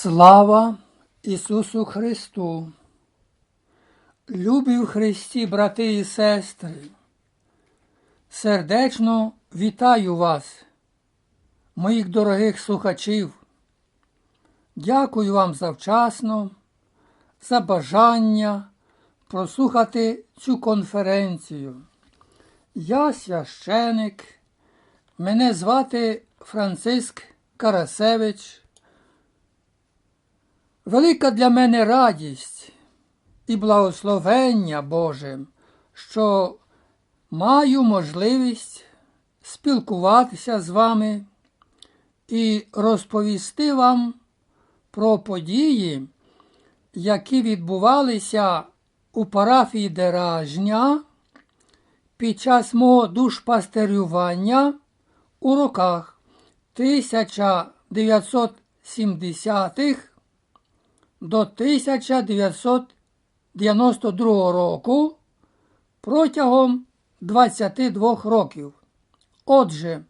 Слава Ісусу Христу! Любі в Христі, брати і сестри! Сердечно вітаю вас, моїх дорогих слухачів. Дякую вам завчасно, за бажання прослухати цю конференцію. Я священик, мене звати Франциск Карасевич. Велика для мене радість і благословення Боже, що маю можливість спілкуватися з вами і розповісти вам про події, які відбувалися у парафії Деражня під час мого душпастерювання у роках 1970-х до 1992 року протягом 22 років. Отже,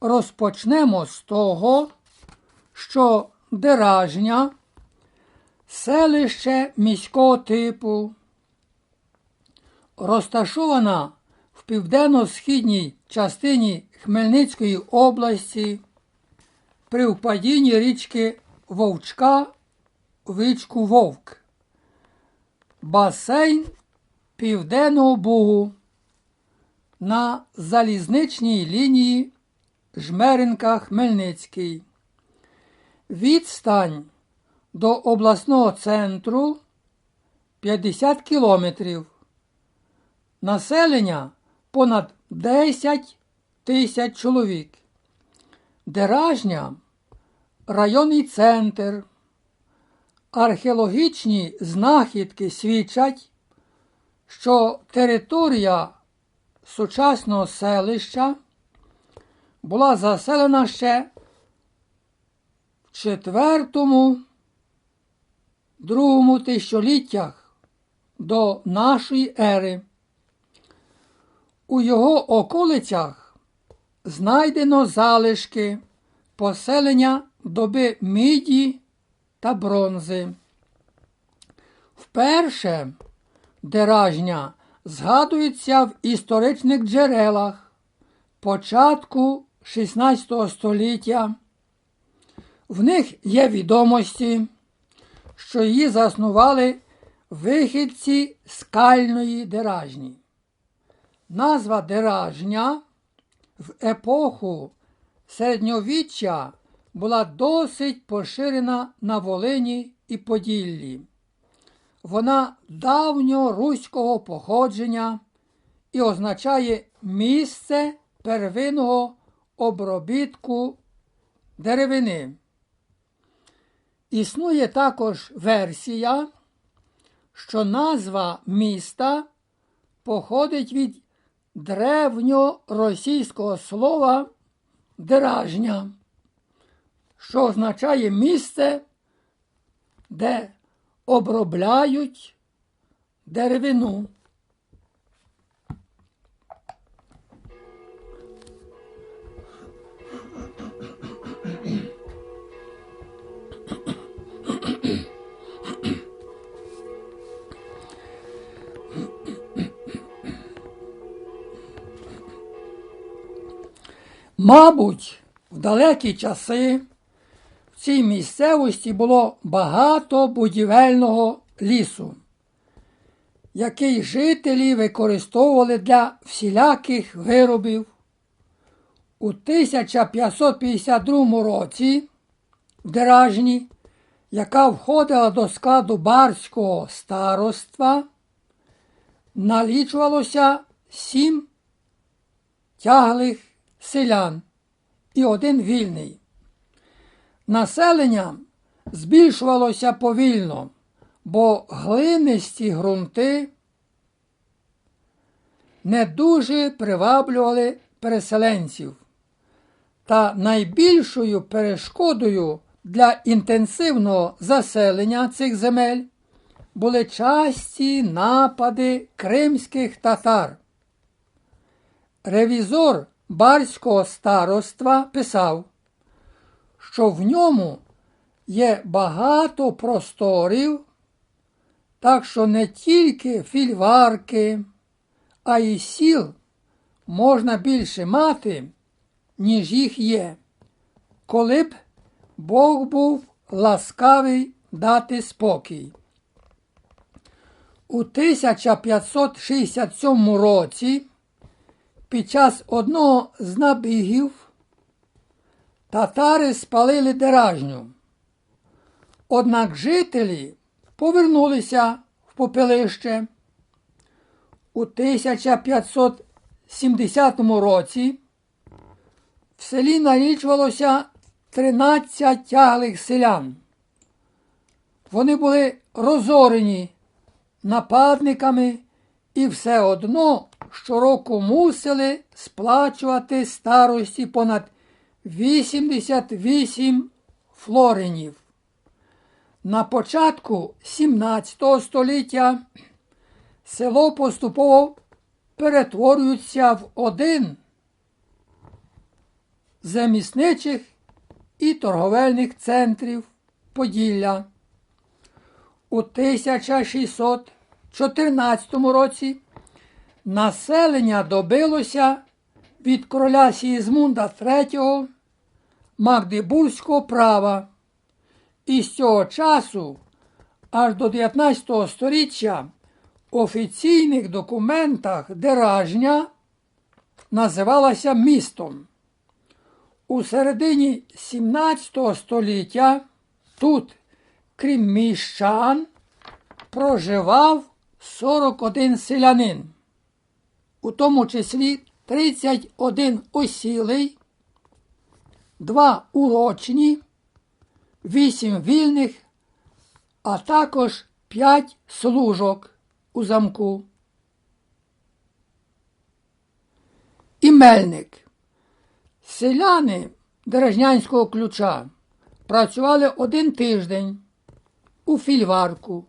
розпочнемо з того, що Деражня, селище міського типу, розташована в південно-східній частині Хмельницької області при впадінні річки Вовчка річку Вовк. Басейн Південного Бугу на залізничній лінії Жмеринка Хмельницький. Відстань до обласного центру 50 кілометрів. Населення понад 10 тисяч чоловік. Деражня районний центр. Археологічні знахідки свідчать, що територія сучасного селища була заселена ще в четвертому, другому тисячоліттях до нашої ери. У його околицях знайдено залишки поселення доби міді та бронзи. Вперше деражня згадується в історичних джерелах початку XVI століття. В них є відомості, що її заснували вихідці скальної деражні. Назва деражня в епоху середньовіччя була досить поширена на Волині і Поділлі. Вона давньоруського походження і означає місце первинного обробітку деревини. Існує також версія, що назва міста походить від древньоросійського слова деражня що означає місце, де обробляють деревину. Мабуть, в далекі часи цій місцевості було багато будівельного лісу, який жителі використовували для всіляких виробів. У 1552 році в Деражні, яка входила до складу барського староства, налічувалося сім тяглих селян і один вільний. Населення збільшувалося повільно, бо глинисті ґрунти не дуже приваблювали переселенців. Та найбільшою перешкодою для інтенсивного заселення цих земель були часті напади кримських татар. Ревізор барського староства писав, що в ньому є багато просторів, так що не тільки фільварки, а й сіл можна більше мати, ніж їх є, коли б Бог був ласкавий дати спокій. У 1567 році під час одного з набігів татари спалили деражню. Однак жителі повернулися в попелище. У 1570 році в селі налічувалося 13 тяглих селян. Вони були розорені нападниками і все одно щороку мусили сплачувати старості понад 88 флоринів. На початку 17 століття село поступово перетворюється в один з замісничих і торговельних центрів Поділля. У 1614 році населення добилося від короля Сігізмунда III Магдебурзького права. І з цього часу аж до 19 століття в офіційних документах Деражня називалася містом. У середині 17 століття тут, крім міщан, проживав 41 селянин, у тому числі 31 осілий, 2 урочні, 8 вільних, а також 5 служок у замку. І мельник. Селяни Дережнянського ключа працювали один тиждень у фільварку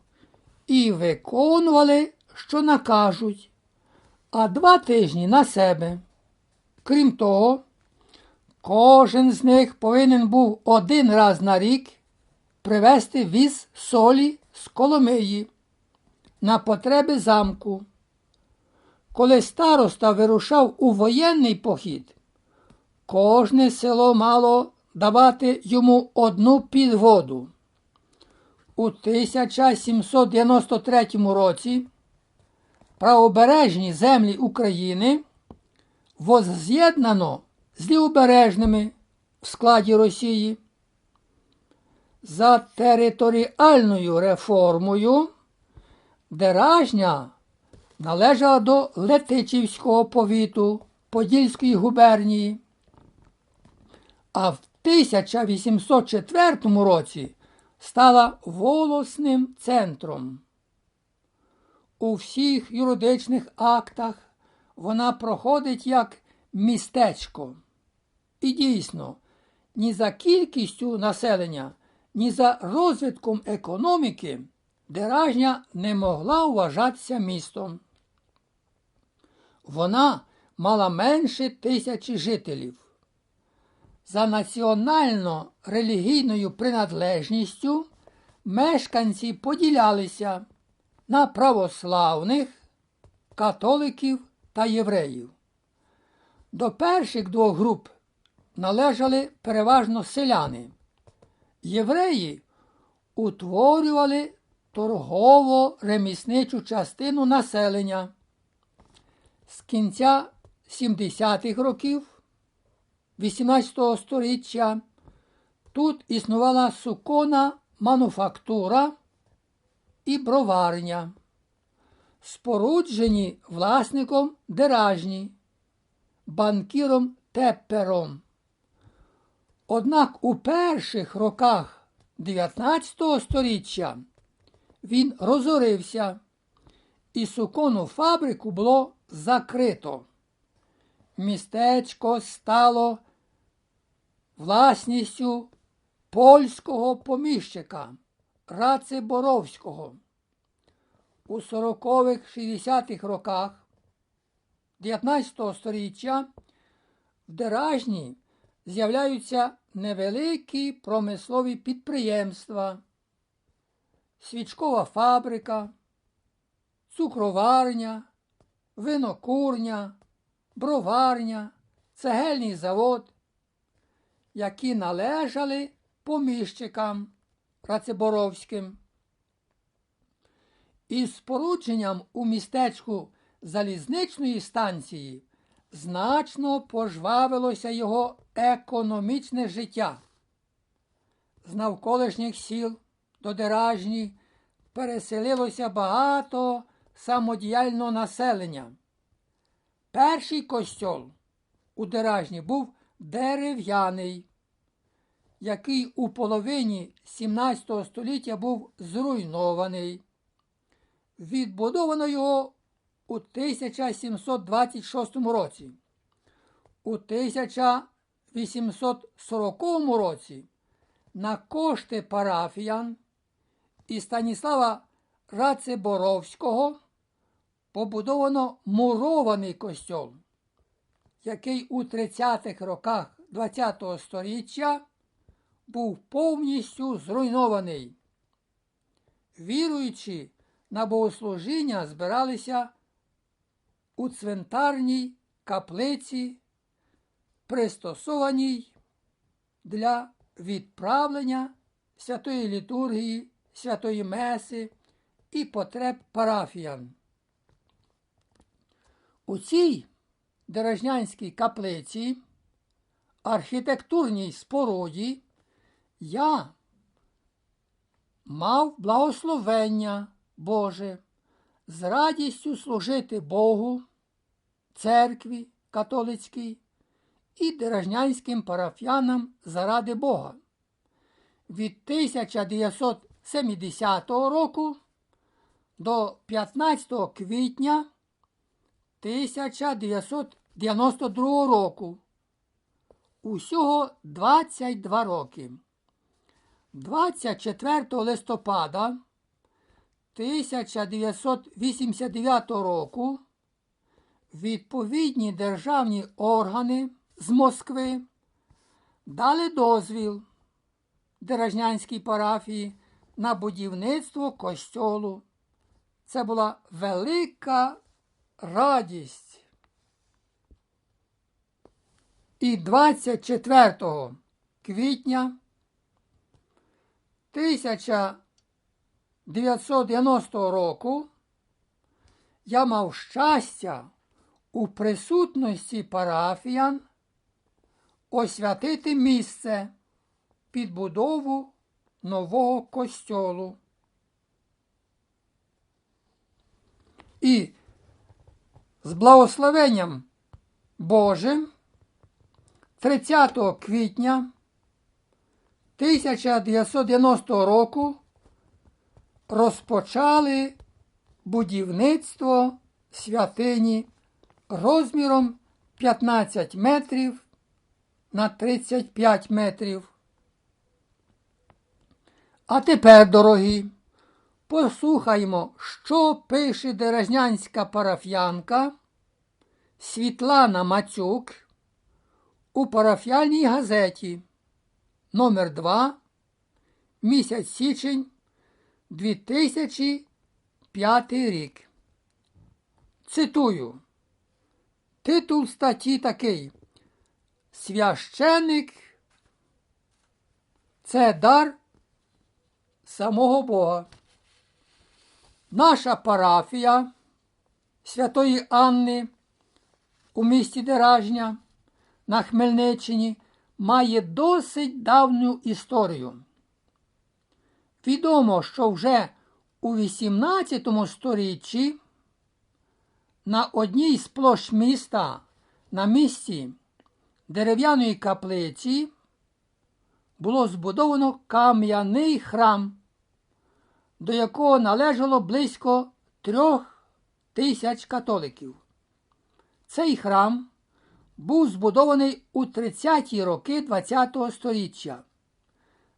і виконували, що накажуть, а два тижні на себе. Крім того, кожен з них повинен був один раз на рік привезти віз солі з Коломиї на потреби замку. Коли староста вирушав у воєнний похід, кожне село мало давати йому одну підводу. У 1793 році правобережні землі України возз'єднано з лівобережними в складі Росії. За територіальною реформою Деражня належала до Летичівського повіту Подільської губернії. А в 1804 році стала волосним центром. У всіх юридичних актах вона проходить як містечко. І дійсно, ні за кількістю населення, ні за розвитком економіки Деражня не могла вважатися містом. Вона мала менше тисячі жителів. За національно-релігійною приналежністю мешканці поділялися на православних, католиків та євреїв. До перших двох груп належали переважно селяни. Євреї утворювали торгово-ремісничу частину населення. З кінця 70-х років 18 століття тут існувала суконна мануфактура і броварня, споруджені власником деражні, банкіром Теппером. Однак у перших роках 19 століття він розорився, і суконну фабрику було закрито. Містечко стало власністю польського поміщика Рациборовського. У 40-х-60-х роках 19 століття в Деражні з'являються невеликі промислові підприємства, свічкова фабрика, цукроварня, винокурня, броварня, цегельний завод, які належали поміщикам Рацеборовським. Із спорудженням у містечку залізничної станції значно пожвавилося його економічне життя. З навколишніх сіл до Деражні переселилося багато самодіяльного населення. Перший костьол у Деражні був дерев'яний, який у половині 17 століття був зруйнований. Відбудовано його у 1726 році. У 1840 році на кошти парафіян і Станіслава Рацеборовського побудовано мурований костьол, який у 30-х роках ХХ століття був повністю зруйнований. Віруючи на богослужіння збиралися у цвинтарній каплиці, пристосованій для відправлення святої літургії, святої Меси і потреб парафіян. У цій Дережнянській каплиці, архітектурній споруді, я мав благословення Боже з радістю служити Богу, церкві католицькій і дережнянським парафіянам заради Бога. Від 1970 року до 15 квітня 1992 року. Усього 22 роки. 24 листопада 1989 року відповідні державні органи з Москви дали дозвіл Деражнянській парафії на будівництво костьолу. Це була велика радість. І 24 квітня 1990 року я мав щастя у присутності парафіян освятити місце під будову нового костьолу. І з благословенням Божим 30 квітня 1990 року розпочали будівництво святині розміром 15 метрів на 35 метрів. А тепер, дорогі, послухаймо, що пише Деражнянська парафіянка Світлана Мацюк у парафіальній газеті номер 2 місяць січень 2005 рік. Цитую. Титул статті такий. Священик це дар самого Бога. Наша парафія Святої Анни у місті Деражня на Хмельниччині має досить давню історію. Відомо, що вже у XVIII сторіччі на одній з площ міста на місці дерев'яної каплиці було збудовано кам'яний храм, до якого належало близько трьох тисяч католиків. Цей храм був збудований у 30-ті роки ХХ століття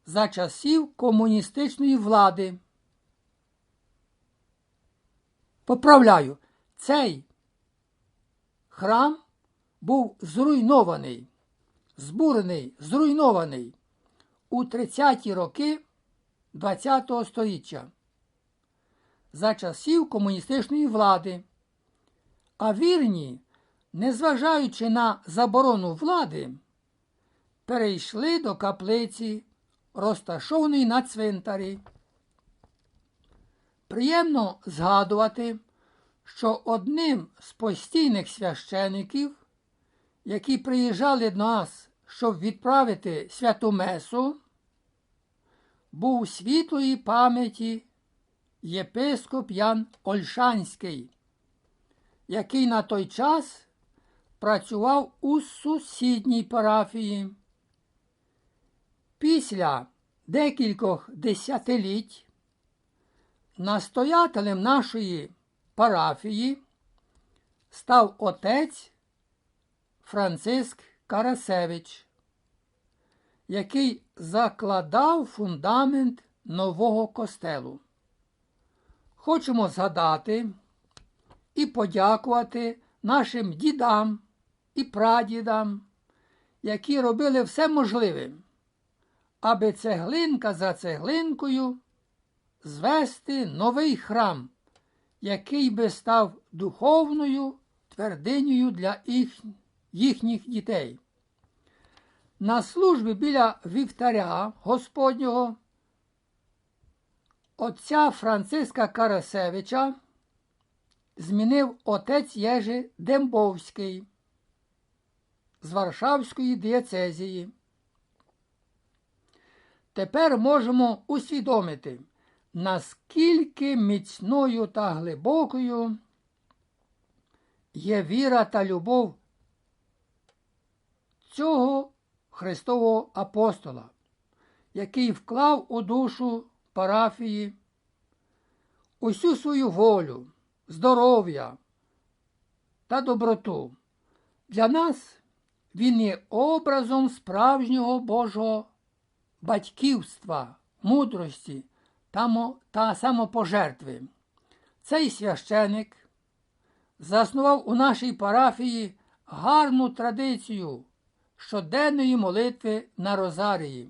за часів комуністичної влади. Поправляю, цей храм був зруйнований збурений, зруйнований у 30-ті роки ХХ століття за часів комуністичної влади. А вірні, незважаючи на заборону влади, перейшли до каплиці, розташованої на цвинтарі. Приємно згадувати, що одним з постійних священиків, які приїжджали до нас, щоб відправити святу Месу, був світлої пам'яті єпископ Ян Ольшанський, який на той час працював у сусідній парафії. Після декількох десятиліть настоятелем нашої парафії став отець Франциск Карасевич, який закладав фундамент нового костелу. Хочемо згадати і подякувати нашим дідам і прадідам, які робили все можливе, аби цеглинка за цеглинкою звести новий храм, який би став духовною твердинею для їх, їхніх дітей. На службі біля вівтаря Господнього отця Франциска Карасевича змінив отець Єжи Дембовський з Варшавської дієцезії. Тепер можемо усвідомити, наскільки міцною та глибокою є віра та любов цього Христового апостола, який вклав у душу парафії усю свою волю, здоров'я та доброту. Для нас він є образом справжнього Божого батьківства, мудрості та самопожертви. Цей священик заснував у нашій парафії гарну традицію щоденної молитви на Розарії,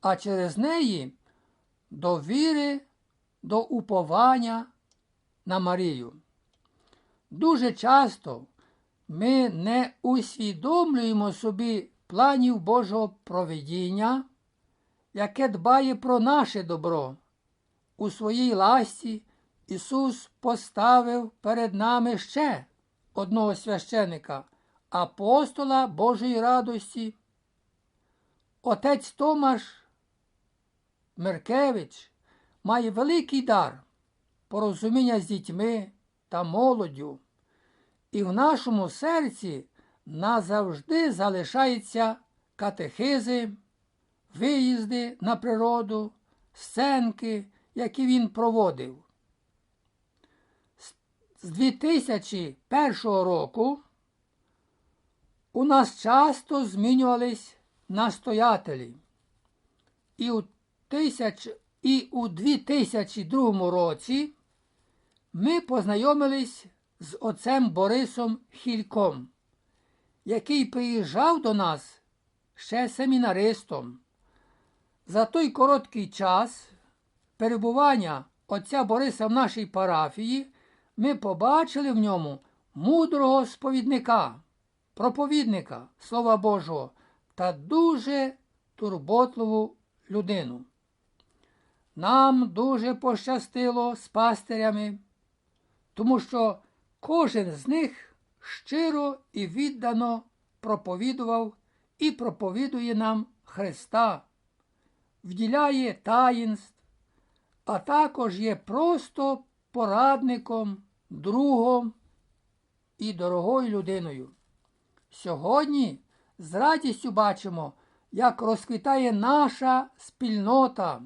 а через неї до віри, до уповання на Марію. Дуже часто ми не усвідомлюємо собі планів Божого проведіння, яке дбає про наше добро. У своїй ласті Ісус поставив перед нами ще одного священика, апостола Божої радості. Отець Томаш Меркевич має великий дар порозуміння з дітьми та молоддю, і в нашому серці назавжди залишаються катехизи, виїзди на природу, сценки, які він проводив. З 2001 року у нас часто змінювались настоятелі. І у тисяч... І у 2002 році ми познайомились з отцем Борисом Хільком, який приїжджав до нас ще семінаристом. За той короткий час перебування отця Бориса в нашій парафії ми побачили в ньому мудрого сповідника, проповідника Слова Божого та дуже турботливу людину. Нам дуже пощастило з пастирями, тому що кожен з них щиро і віддано проповідував і проповідує нам Христа, вділяє таїнств, а також є просто порадником, другом і дорогою людиною. Сьогодні з радістю бачимо, як розквітає наша спільнота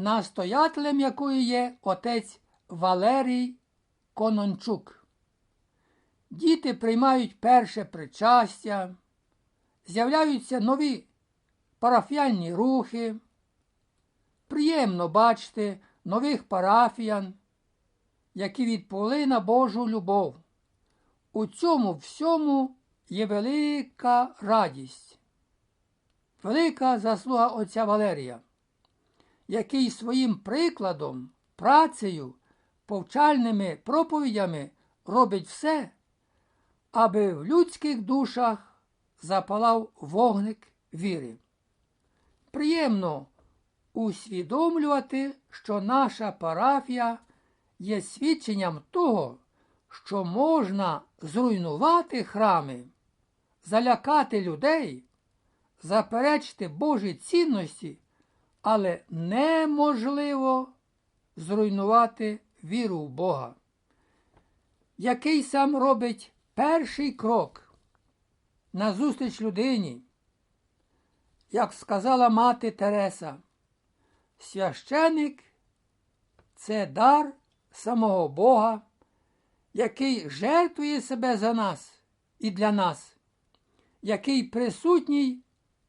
настоятелем якої є отець Валерій Конончук. Діти приймають перше причастя, з'являються нові парафіальні рухи. Приємно бачити нових парафіян, які відповіли на Божу любов. У цьому всьому є велика радість, велика заслуга отця Валерія, який своїм прикладом, працею, повчальними проповідями робить все, аби в людських душах запалав вогник віри. Приємно усвідомлювати, що наша парафія є свідченням того, що можна зруйнувати храми, залякати людей, заперечити Божі цінності, але неможливо зруйнувати віру в Бога, який сам робить перший крок назустріч людині, як сказала мати Тереса, священик це дар самого Бога, який жертвує себе за нас і для нас, який присутній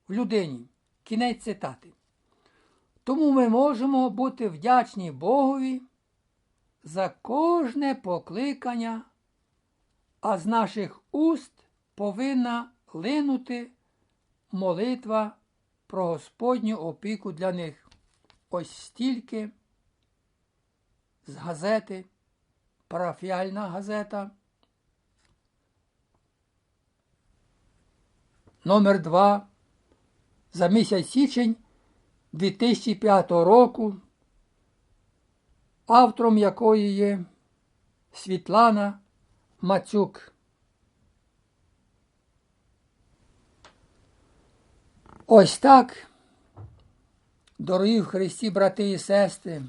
в людині. Кінець цитати. Тому ми можемо бути вдячні Богові за кожне покликання, а з наших уст повинна линути молитва про Господню опіку для них. Ось стільки з газети, парафіальна газета. Номер 2 за місяць січень 2005 року, автором якої є Світлана Мацюк. Ось так, дорогі в Христі, брати і сестри,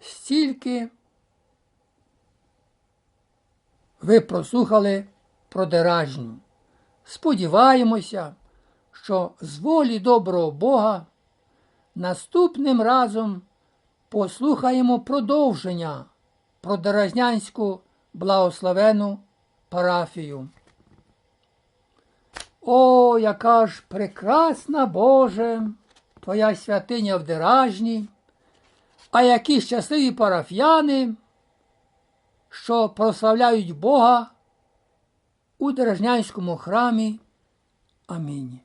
стільки ви прослухали про Деражню. Сподіваємося, що з волі доброго Бога наступним разом послухаємо продовження про Деразнянську благословену парафію. О, яка ж прекрасна Боже, Твоя святиня в Деражні, а які щасливі парафіяни, що прославляють Бога у Деражнянському храмі. Амінь.